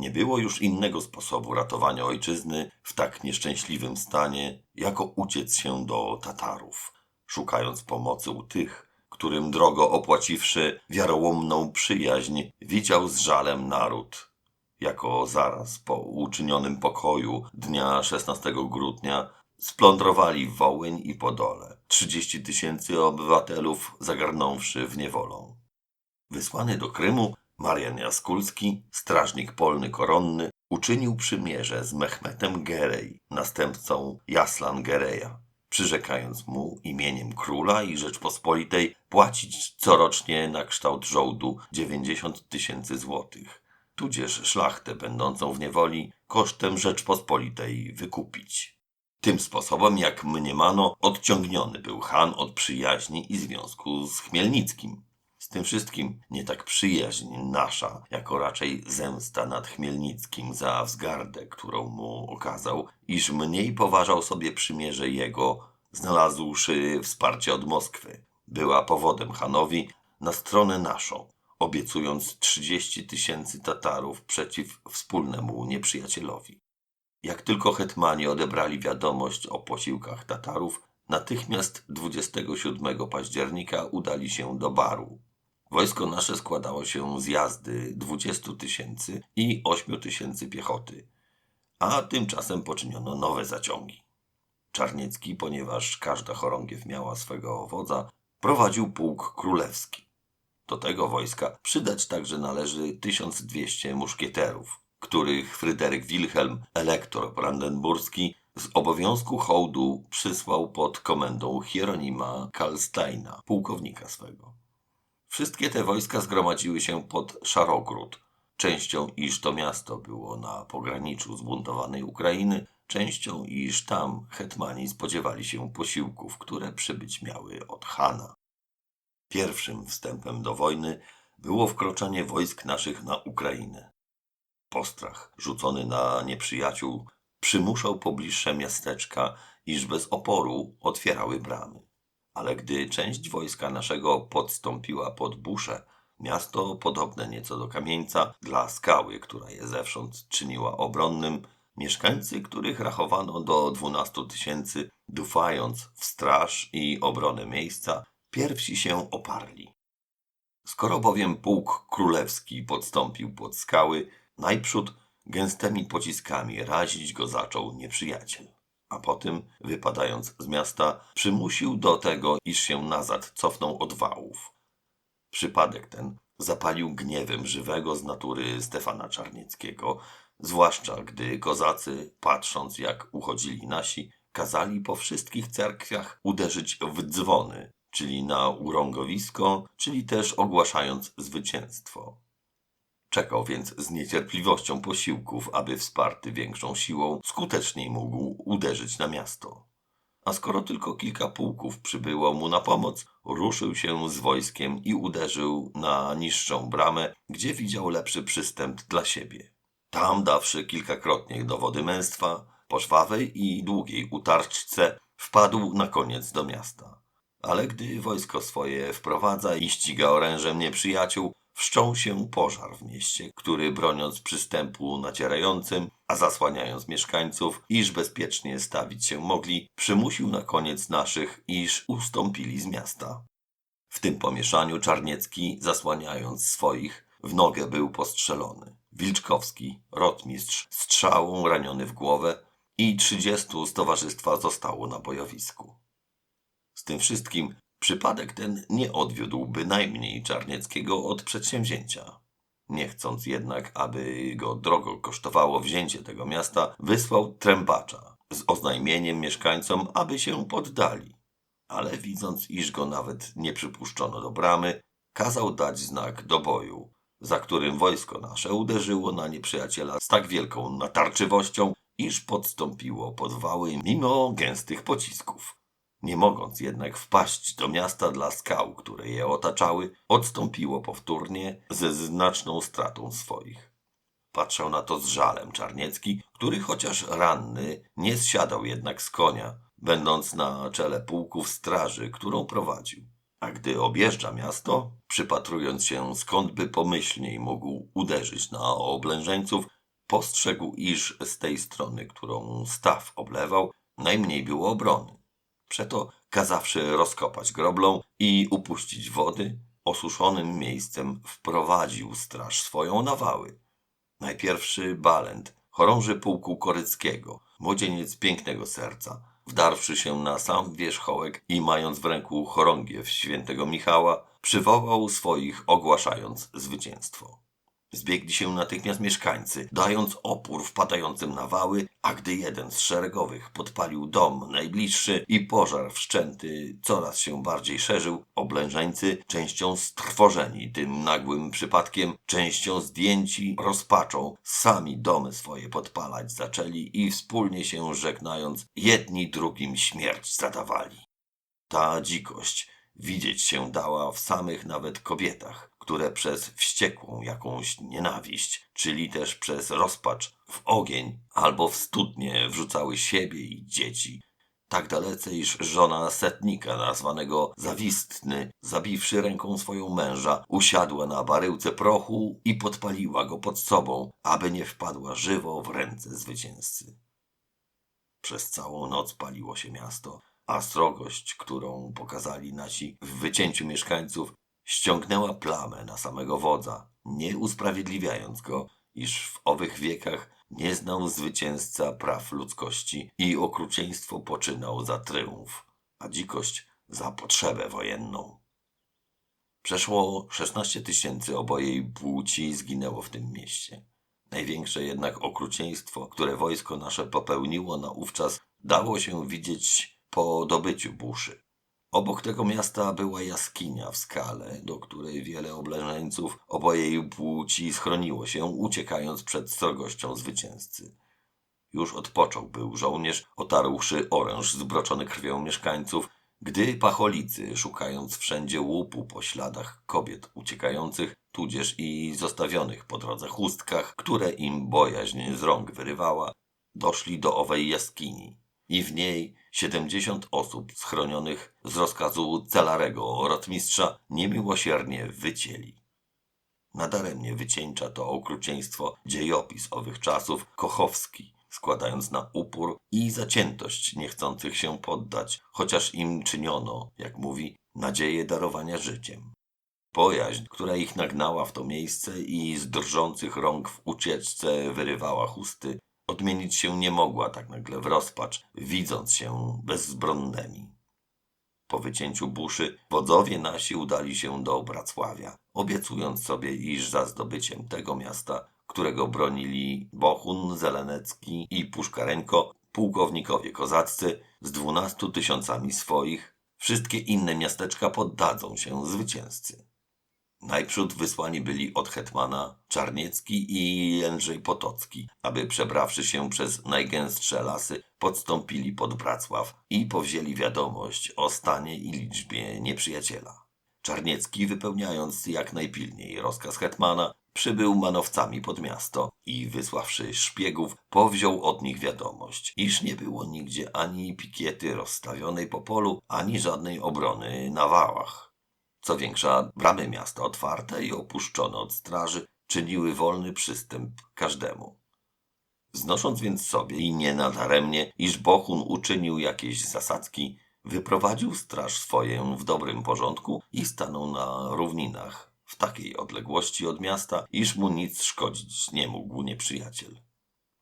Nie było już innego sposobu ratowania ojczyzny w tak nieszczęśliwym stanie, jako uciec się do Tatarów, szukając pomocy u tych, którym drogo opłaciwszy wiarołomną przyjaźń, widział z żalem naród. Jako zaraz po uczynionym pokoju dnia 16 grudnia splądrowali Wołyń i Podole, 30 tysięcy obywatelów zagarnąwszy w niewolą. Wysłany do Krymu, Marian Jaskulski, strażnik polny koronny, uczynił przymierze z Mehmetem Gerej, następcą Jaslan Gereja, przyrzekając mu imieniem króla i Rzeczpospolitej płacić corocznie na kształt żołdu 90 tysięcy złotych, tudzież szlachtę będącą w niewoli kosztem Rzeczpospolitej wykupić. Tym sposobem, jak mniemano, odciągniony był Han od przyjaźni i związku z Chmielnickim. Z tym wszystkim nie tak przyjaźń nasza, jako raczej zemsta nad Chmielnickim za wzgardę, którą mu okazał, iż mniej poważał sobie przymierze jego, znalazłszy wsparcie od Moskwy. Była powodem Hanowi na stronę naszą, obiecując 30 tysięcy Tatarów przeciw wspólnemu nieprzyjacielowi. Jak tylko hetmani odebrali wiadomość o posiłkach Tatarów, natychmiast 27 października udali się do Baru. Wojsko nasze składało się z jazdy 20 tysięcy i 8 tysięcy piechoty, a tymczasem poczyniono nowe zaciągi. Czarniecki, ponieważ każda chorągiew miała swego wodza, prowadził pułk królewski. Do tego wojska przydać także należy 1200 muszkieterów, których Fryderyk Wilhelm, elektor brandenburski, z obowiązku hołdu przysłał pod komendą Hieronima Kalsteina, pułkownika swego. Wszystkie te wojska zgromadziły się pod Szarogród, częścią iż to miasto było na pograniczu zbuntowanej Ukrainy, częścią iż tam hetmani spodziewali się posiłków, które przybyć miały od Hana. Pierwszym wstępem do wojny było wkroczenie wojsk naszych na Ukrainę. Postrach rzucony na nieprzyjaciół przymuszał pobliższe miasteczka, iż bez oporu otwierały bramy. Ale gdy część wojska naszego podstąpiła pod Buszę, miasto podobne nieco do kamieńca dla skały, która je zewsząd czyniła obronnym, mieszkańcy, których rachowano do dwunastu tysięcy, dufając w straż i obronę miejsca, pierwsi się oparli. Skoro bowiem pułk królewski podstąpił pod skały, najprzód gęstymi pociskami razić go zaczął nieprzyjaciel a potem, wypadając z miasta, przymusił do tego, iż się nazad cofnął od wałów. Przypadek ten zapalił gniewem żywego z natury Stefana Czarnieckiego, zwłaszcza gdy kozacy, patrząc jak uchodzili nasi, kazali po wszystkich cerkwiach uderzyć w dzwony, czyli na urągowisko, czyli też ogłaszając zwycięstwo. Czekał więc z niecierpliwością posiłków, aby wsparty większą siłą skuteczniej mógł uderzyć na miasto. A skoro tylko kilka pułków przybyło mu na pomoc, ruszył się z wojskiem i uderzył na niższą bramę, gdzie widział lepszy przystęp dla siebie. Tam, dawszy kilkakrotnie dowody męstwa, po żwawej i długiej utarczce, wpadł na koniec do miasta. Ale gdy wojsko swoje wprowadza i ściga orężem nieprzyjaciół, wszczął się pożar w mieście, który broniąc przystępu nacierającym, a zasłaniając mieszkańców, iż bezpiecznie stawić się mogli, przymusił na koniec naszych, iż ustąpili z miasta. W tym pomieszaniu Czarniecki, zasłaniając swoich, w nogę był postrzelony. Wilczkowski, rotmistrz, strzałą raniony w głowę i trzydziestu z towarzystwa zostało na bojowisku. Z tym wszystkim Przypadek ten nie odwiódł bynajmniej Czarnieckiego od przedsięwzięcia. Nie chcąc jednak, aby go drogo kosztowało wzięcie tego miasta, wysłał trębacza z oznajmieniem mieszkańcom, aby się poddali. Ale widząc, iż go nawet nie przypuszczono do bramy, kazał dać znak do boju, za którym wojsko nasze uderzyło na nieprzyjaciela z tak wielką natarczywością, iż podstąpiło pod wały mimo gęstych pocisków. Nie mogąc jednak wpaść do miasta dla skał, które je otaczały, odstąpiło powtórnie ze znaczną stratą swoich. Patrzał na to z żalem Czarniecki, który chociaż ranny, nie zsiadał jednak z konia, będąc na czele pułków straży, którą prowadził. A gdy objeżdża miasto, przypatrując się skąd by pomyślniej mógł uderzyć na oblężeńców, Postrzegł, iż z tej strony, którą staw oblewał, najmniej było obrony. Przeto kazawszy rozkopać groblą i upuścić wody, osuszonym miejscem wprowadził straż swoją na wały. Najpierwszy Balent, chorąży pułku koryckiego, młodzieniec pięknego serca, wdarwszy się na sam wierzchołek i mając w ręku chorągiew świętego Michała, przywołał swoich ogłaszając zwycięstwo. Zbiegli się natychmiast mieszkańcy, dając opór wpadającym na wały, a gdy jeden z szeregowych podpalił dom najbliższy i pożar wszczęty coraz się bardziej szerzył, oblężeńcy, częścią strwożeni tym nagłym przypadkiem, częścią zdjęci rozpaczą, sami domy swoje podpalać zaczęli i wspólnie się żegnając, jedni drugim śmierć zadawali. Ta dzikość widzieć się dała w samych nawet kobietach, które przez wściekłą jakąś nienawiść, czyli też przez rozpacz w ogień albo w studnie wrzucały siebie i dzieci, tak dalece, iż żona setnika nazwanego Zawistny, zabiwszy ręką swoją męża, usiadła na baryłce prochu i podpaliła go pod sobą, aby nie wpadła żywo w ręce zwycięzcy. Przez całą noc paliło się miasto, a srogość, którą pokazali nasi w wycięciu mieszkańców, ściągnęła plamę na samego wodza, nie usprawiedliwiając go, iż w owych wiekach nie znał zwycięzca praw ludzkości i okrucieństwo poczynał za tryumf, a dzikość za potrzebę wojenną. Przeszło 16 tysięcy obojej płci zginęło w tym mieście. Największe jednak okrucieństwo, które wojsko nasze popełniło naówczas, dało się widzieć po dobyciu buszy. Obok tego miasta była jaskinia w skale, do której wiele oblężeńców obojej płci schroniło się, uciekając przed srogością zwycięzcy. Już odpoczął był żołnierz, otarłszy oręż zbroczony krwią mieszkańców, gdy pacholicy, szukając wszędzie łupu po śladach kobiet uciekających, tudzież i zostawionych po drodze chustkach, które im bojaźń z rąk wyrywała, doszli do owej jaskini i w niej siedemdziesiąt osób schronionych z rozkazu Celarego rotmistrza niemiłosiernie wycięli. Nadaremnie wycieńcza to okrucieństwo dziejopis owych czasów Kochowski, składając na upór i zaciętość niechcących się poddać, chociaż im czyniono, jak mówi, nadzieję darowania życiem. Bojaźń, która ich nagnała w to miejsce i z drżących rąk w ucieczce wyrywała chusty, odmienić się nie mogła tak nagle w rozpacz, widząc się bezbronnymi. Po wycięciu buszy wodzowie nasi udali się do Bracławia, obiecując sobie, iż za zdobyciem tego miasta, którego bronili Bohun, Zelenecki i Puszkarenko, pułkownikowie kozaccy z dwunastu tysiącami swoich, wszystkie inne miasteczka poddadzą się zwycięzcy. Najprzód wysłani byli od hetmana Czarniecki i Jędrzej Potocki, aby przebrawszy się przez najgęstsze lasy, podstąpili pod Bracław i powzięli wiadomość o stanie i liczbie nieprzyjaciela. Czarniecki, wypełniając jak najpilniej rozkaz hetmana, przybył manowcami pod miasto i wysławszy szpiegów, powziął od nich wiadomość, iż nie było nigdzie ani pikiety rozstawionej po polu, ani żadnej obrony na wałach. Co większa, bramy miasta otwarte i opuszczone od straży czyniły wolny przystęp każdemu. Znosząc więc sobie i nie nadaremnie, iż Bohun uczynił jakieś zasadzki, wyprowadził straż swoją w dobrym porządku i stanął na równinach, w takiej odległości od miasta, iż mu nic szkodzić nie mógł nieprzyjaciel.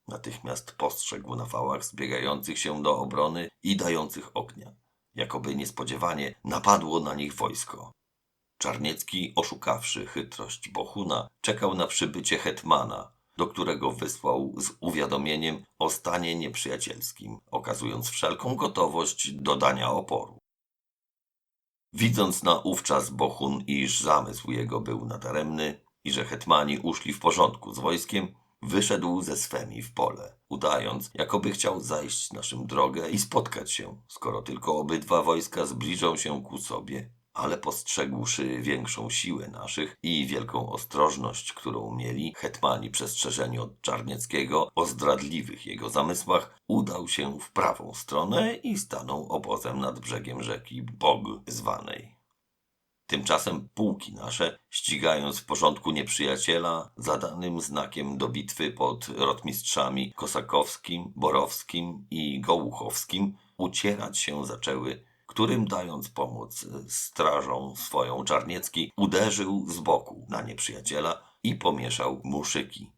Natychmiast postrzegł na fałach zbiegających się do obrony i dających ognia. Jakoby niespodziewanie napadło na nich wojsko. Czarniecki, oszukawszy chytrość Bohuna, czekał na przybycie hetmana, do którego wysłał z uwiadomieniem o stanie nieprzyjacielskim, okazując wszelką gotowość do dania oporu. Widząc naówczas Bohun, iż zamysł jego był nadaremny i że hetmani uszli w porządku z wojskiem, wyszedł ze swemi w pole, udając, jakoby chciał zajść naszym drogę i spotkać się, skoro tylko obydwa wojska zbliżą się ku sobie ale postrzegłszy większą siłę naszych i wielką ostrożność, którą mieli hetmani przestrzeżeni od Czarnieckiego o zdradliwych jego zamysłach, udał się w prawą stronę i stanął obozem nad brzegiem rzeki Bog zwanej. Tymczasem pułki nasze, ścigając w porządku nieprzyjaciela, zadanym znakiem do bitwy pod rotmistrzami Kosakowskim, Borowskim i Gołuchowskim, ucierać się zaczęły, którym dając pomoc strażą swoją Czarniecki, uderzył z boku na nieprzyjaciela i pomieszał mu szyki.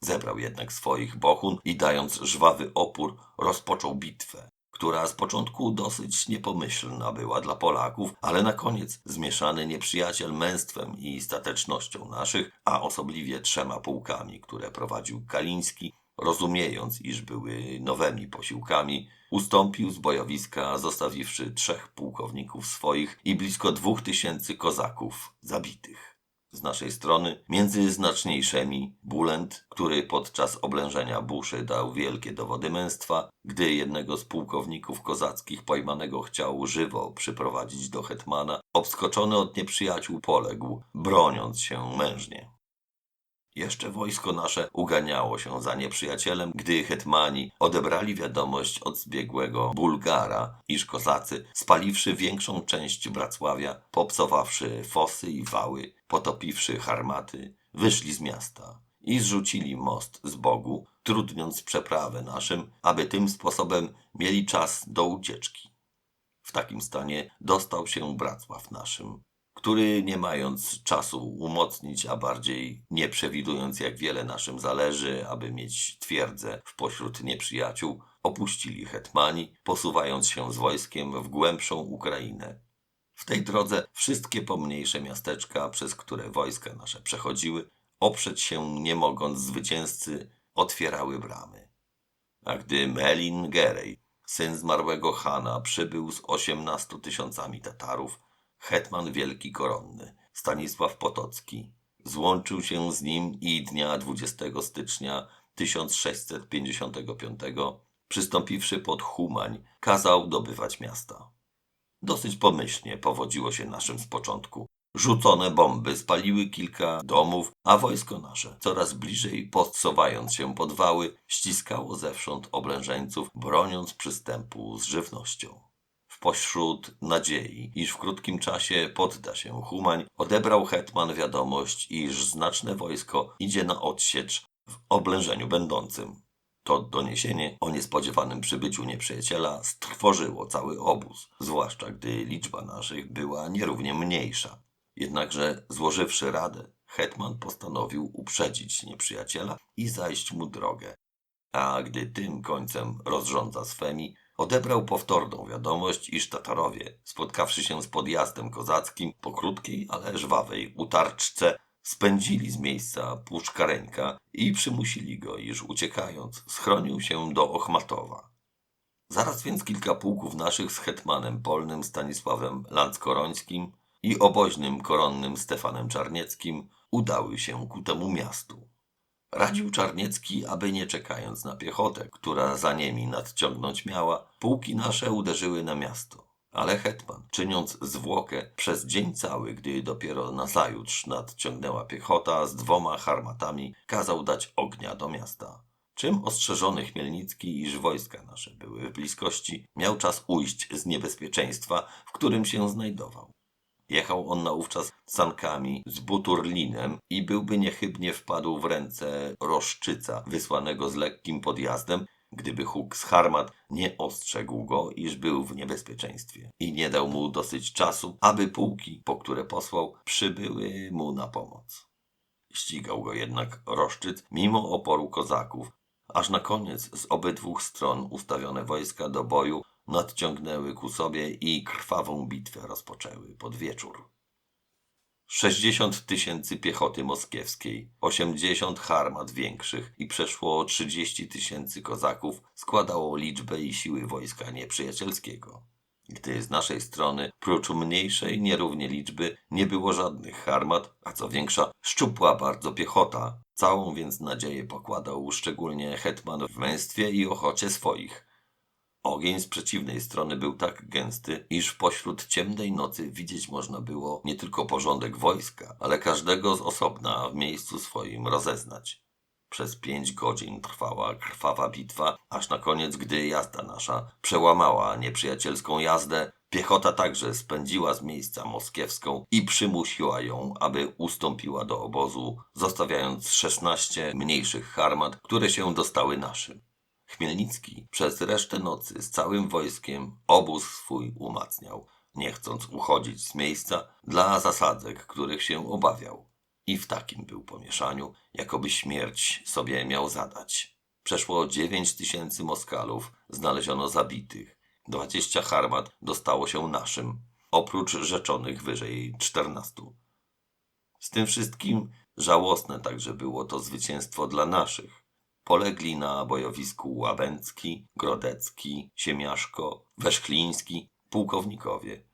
Zebrał jednak swoich bohun i dając żwawy opór, rozpoczął bitwę, która z początku dosyć niepomyślna była dla Polaków, ale na koniec zmieszany nieprzyjaciel męstwem i statecznością naszych, a osobliwie trzema pułkami, które prowadził Kaliński, rozumiejąc, iż były nowymi posiłkami, ustąpił z bojowiska, zostawiwszy trzech pułkowników swoich i blisko dwóch tysięcy kozaków zabitych. Z naszej strony, między znaczniejszymi, Bulent, który podczas oblężenia Buszy dał wielkie dowody męstwa, gdy jednego z pułkowników kozackich pojmanego chciał żywo przyprowadzić do hetmana, obskoczony od nieprzyjaciół poległ, broniąc się mężnie. Jeszcze wojsko nasze uganiało się za nieprzyjacielem, gdy hetmani odebrali wiadomość od zbiegłego Bulgara, iż kozacy, spaliwszy większą część Wracławia, popsowawszy fosy i wały, potopiwszy harmaty, wyszli z miasta i zrzucili most z Bogu, trudniąc przeprawę naszym, aby tym sposobem mieli czas do ucieczki. W takim stanie dostał się Wracław naszym, który nie mając czasu umocnić, a bardziej nie przewidując jak wiele naszym zależy, aby mieć twierdzę w pośród nieprzyjaciół, opuścili hetmani, posuwając się z wojskiem w głębszą Ukrainę. W tej drodze wszystkie pomniejsze miasteczka, przez które wojska nasze przechodziły, oprzeć się nie mogąc zwycięzcy, otwierały bramy. A gdy Melin Gerej, syn zmarłego Hana, przybył z osiemnastu tysiącami Tatarów, hetman wielki koronny, Stanisław Potocki, złączył się z nim i dnia 20 stycznia 1655, przystąpiwszy pod Humań, kazał dobywać miasta. Dosyć pomyślnie powodziło się naszym z początku. Rzucone bomby spaliły kilka domów, a wojsko nasze, coraz bliżej podsuwając się pod wały, ściskało zewsząd oblężeńców, broniąc przystępu z żywnością. Pośród nadziei, iż w krótkim czasie podda się Humań, odebrał hetman wiadomość, iż znaczne wojsko idzie na odsiecz w oblężeniu będącym. To doniesienie o niespodziewanym przybyciu nieprzyjaciela strwożyło cały obóz, zwłaszcza gdy liczba naszych była nierównie mniejsza. Jednakże złożywszy radę, hetman postanowił uprzedzić nieprzyjaciela i zajść mu drogę. A gdy tym końcem rozrządza swemi, odebrał powtórną wiadomość, iż Tatarowie, spotkawszy się z podjazdem kozackim po krótkiej, ale żwawej utarczce, spędzili z miejsca Puszkareńka i przymusili go, iż uciekając, schronił się do Ochmatowa. Zaraz więc kilka pułków naszych z hetmanem polnym Stanisławem Lanckorońskim i oboźnym koronnym Stefanem Czarnieckim udały się ku temu miastu. Radził Czarniecki, aby nie czekając na piechotę, która za nimi nadciągnąć miała, pułki nasze uderzyły na miasto. Ale hetman, czyniąc zwłokę przez dzień cały, gdy dopiero nazajutrz nadciągnęła piechota z dwoma harmatami, kazał dać ognia do miasta. Czym ostrzeżony Chmielnicki, iż wojska nasze były w bliskości, miał czas ujść z niebezpieczeństwa, w którym się znajdował. Jechał on naówczas sankami z Buturlinem i byłby niechybnie wpadł w ręce roszczyca wysłanego z lekkim podjazdem, gdyby huk z harmat nie ostrzegł go, iż był w niebezpieczeństwie i nie dał mu dosyć czasu, aby pułki, po które posłał, przybyły mu na pomoc. Ścigał go jednak roszczyc mimo oporu kozaków, aż na koniec z obydwu stron ustawione wojska do boju nadciągnęły ku sobie i krwawą bitwę rozpoczęły pod wieczór. Sześćdziesiąt tysięcy piechoty moskiewskiej, osiemdziesiąt harmat większych i przeszło trzydzieści tysięcy kozaków składało liczbę i siły wojska nieprzyjacielskiego. Gdy z naszej strony, prócz mniejszej nierównie liczby, nie było żadnych harmat, a co większa, szczupła bardzo piechota, całą więc nadzieję pokładał szczególnie hetman w męstwie i ochocie swoich – Ogień z przeciwnej strony był tak gęsty, iż pośród ciemnej nocy widzieć można było nie tylko porządek wojska, ale każdego z osobna w miejscu swoim rozeznać. Przez pięć godzin trwała krwawa bitwa, aż na koniec, gdy jazda nasza przełamała nieprzyjacielską jazdę, Piechota także spędziła z miejsca moskiewską i przymusiła ją, aby ustąpiła do obozu, zostawiając 16 mniejszych harmat, które się dostały naszym. Chmielnicki przez resztę nocy z całym wojskiem obóz swój umacniał, nie chcąc uchodzić z miejsca dla zasadzek, których się obawiał. I w takim był pomieszaniu, jakoby śmierć sobie miał zadać. Przeszło dziewięć tysięcy Moskalów znaleziono zabitych, dwadzieścia harmat dostało się naszym, oprócz rzeczonych wyżej czternastu. Z tym wszystkim żałosne także było to zwycięstwo dla naszych. Polegli na bojowisku Łabęcki, Grodecki, Siemiaszko, Weszkliński, pułkownikowie,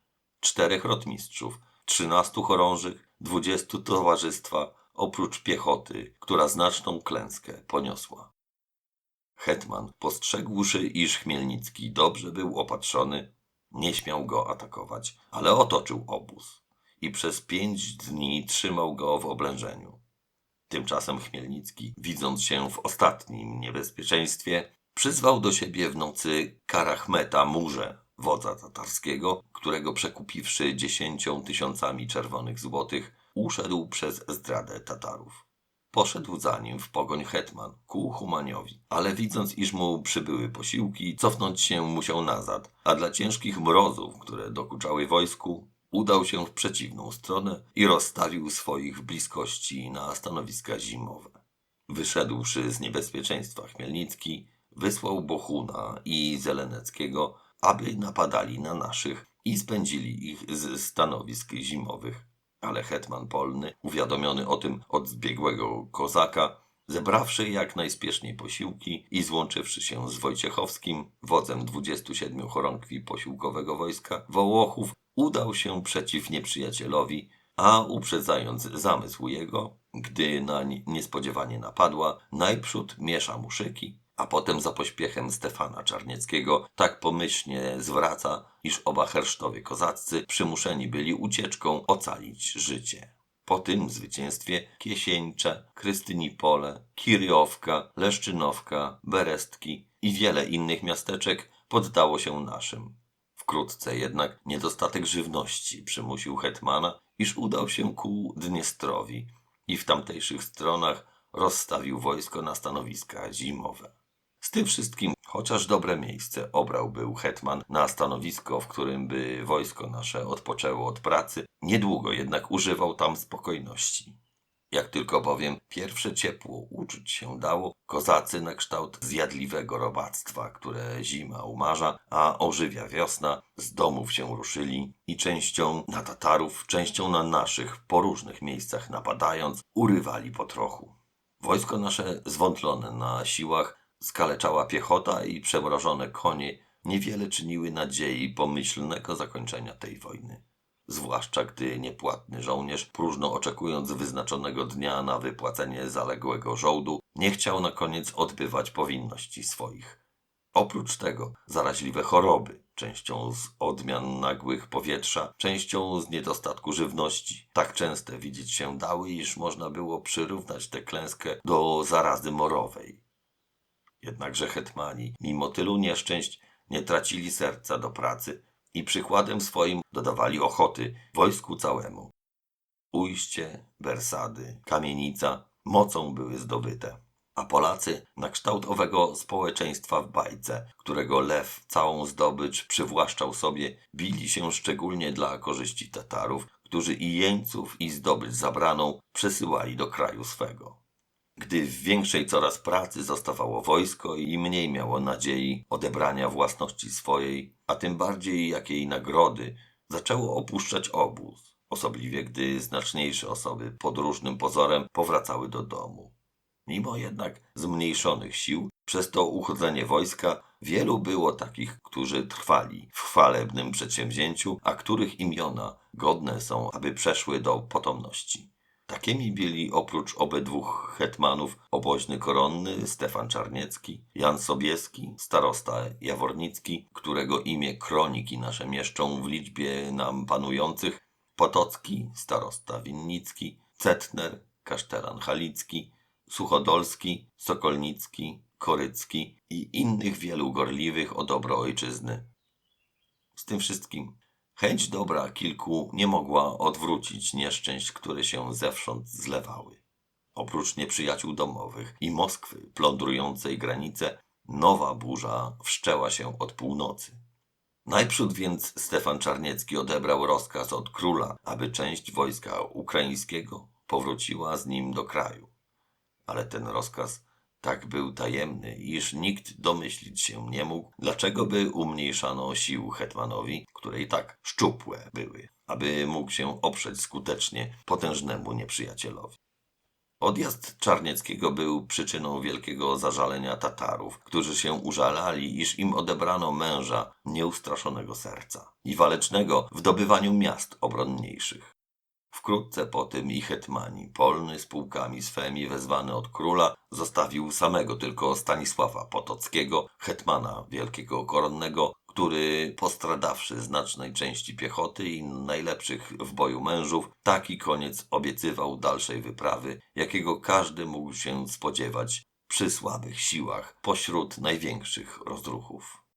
czterech rotmistrzów, trzynastu chorążych, dwudziestu towarzystwa, oprócz piechoty, która znaczną klęskę poniosła. Hetman, postrzegłszy, iż Chmielnicki dobrze był opatrzony, nie śmiał go atakować, ale otoczył obóz i przez pięć dni trzymał go w oblężeniu. Tymczasem Chmielnicki, widząc się w ostatnim niebezpieczeństwie, przyzwał do siebie w nocy Karachmeta Murze, wodza tatarskiego, którego przekupiwszy dziesięcią tysiącami czerwonych złotych, uszedł przez zdradę Tatarów. Poszedł za nim w pogoń hetman ku Humaniowi, ale widząc, iż mu przybyły posiłki, cofnąć się musiał nazad, a dla ciężkich mrozów, które dokuczały wojsku, udał się w przeciwną stronę i rozstawił swoich w bliskości na stanowiska zimowe. Wyszedłszy z niebezpieczeństwa Chmielnicki, wysłał Bohuna i Zeleneckiego, aby napadali na naszych i spędzili ich z stanowisk zimowych. Ale hetman polny, uwiadomiony o tym od zbiegłego kozaka, zebrawszy jak najspieszniej posiłki i złączywszy się z Wojciechowskim, wodzem 27 chorągwi posiłkowego wojska Wołochów, udał się przeciw nieprzyjacielowi, a uprzedzając zamysł jego, gdy nań niespodziewanie napadła, najprzód miesza mu szyki, a potem za pośpiechem Stefana Czarnieckiego tak pomyślnie zwraca, iż oba hersztowie kozaccy przymuszeni byli ucieczką ocalić życie. Po tym zwycięstwie Kiesieńcze, Krystynipole, Kiryowka, Leszczynowka, Berestki i wiele innych miasteczek poddało się naszym. Wkrótce jednak niedostatek żywności przymusił hetmana, iż udał się ku Dniestrowi i w tamtejszych stronach rozstawił wojsko na stanowiska zimowe. Z tym wszystkim, chociaż dobre miejsce obrał był hetman na stanowisko, w którym by wojsko nasze odpoczęło od pracy, niedługo jednak używał tam spokojności. Jak tylko bowiem pierwsze ciepło uczuć się dało, kozacy na kształt zjadliwego robactwa, które zima umarza, a ożywia wiosna, z domów się ruszyli i częścią na Tatarów, częścią na naszych, po różnych miejscach napadając, urywali po trochu. Wojsko nasze zwątlone na siłach, skaleczała piechota i przemrożone konie niewiele czyniły nadziei pomyślnego zakończenia tej wojny zwłaszcza gdy niepłatny żołnierz, próżno oczekując wyznaczonego dnia na wypłacenie zaległego żołdu, nie chciał na koniec odbywać powinności swoich. Oprócz tego zaraźliwe choroby, częścią z odmian nagłych powietrza, częścią z niedostatku żywności, tak częste widzieć się dały, iż można było przyrównać tę klęskę do zarazy morowej. Jednakże hetmani, mimo tylu nieszczęść, nie tracili serca do pracy, i przykładem swoim dodawali ochoty wojsku całemu. Ujście, Bersady, Kamienica mocą były zdobyte, a Polacy na kształt owego społeczeństwa w bajce, którego lew całą zdobycz przywłaszczał sobie, bili się szczególnie dla korzyści Tatarów, którzy i jeńców i zdobycz zabraną przesyłali do kraju swego gdy w większej coraz pracy zostawało wojsko i mniej miało nadziei odebrania własności swojej, a tym bardziej jakiej nagrody, zaczęło opuszczać obóz, osobliwie gdy znaczniejsze osoby pod różnym pozorem powracały do domu. Mimo jednak zmniejszonych sił, przez to uchodzenie wojska, wielu było takich, którzy trwali w chwalebnym przedsięwzięciu, a których imiona godne są, aby przeszły do potomności. Takimi byli oprócz obydwu hetmanów oboźny koronny Stefan Czarniecki, Jan Sobieski, starosta Jawornicki, którego imię kroniki nasze mieszczą w liczbie nam panujących, Potocki, starosta Winnicki, Cetner, kasztelan Halicki, Suchodolski, Sokolnicki, Korycki i innych wielu gorliwych o dobro ojczyzny. Z tym wszystkim Chęć dobra kilku nie mogła odwrócić nieszczęść, które się zewsząd zlewały. Oprócz nieprzyjaciół domowych i Moskwy plądrującej granice, nowa burza wszczęła się od północy. Najprzód więc Stefan Czarniecki odebrał rozkaz od króla, aby część wojska ukraińskiego powróciła z nim do kraju. Ale ten rozkaz tak był tajemny, iż nikt domyślić się nie mógł, dlaczego by umniejszano sił hetmanowi, które i tak szczupłe były, aby mógł się oprzeć skutecznie potężnemu nieprzyjacielowi. Odjazd Czarnieckiego był przyczyną wielkiego zażalenia Tatarów, którzy się użalali, iż im odebrano męża nieustraszonego serca i walecznego w dobywaniu miast obronniejszych. Wkrótce po tym i hetmani, polny z pułkami swemi wezwany od króla, zostawił samego tylko Stanisława Potockiego, hetmana wielkiego koronnego, który postradawszy znacznej części piechoty i najlepszych w boju mężów, taki koniec obiecywał dalszej wyprawy, jakiego każdy mógł się spodziewać przy słabych siłach pośród największych rozruchów.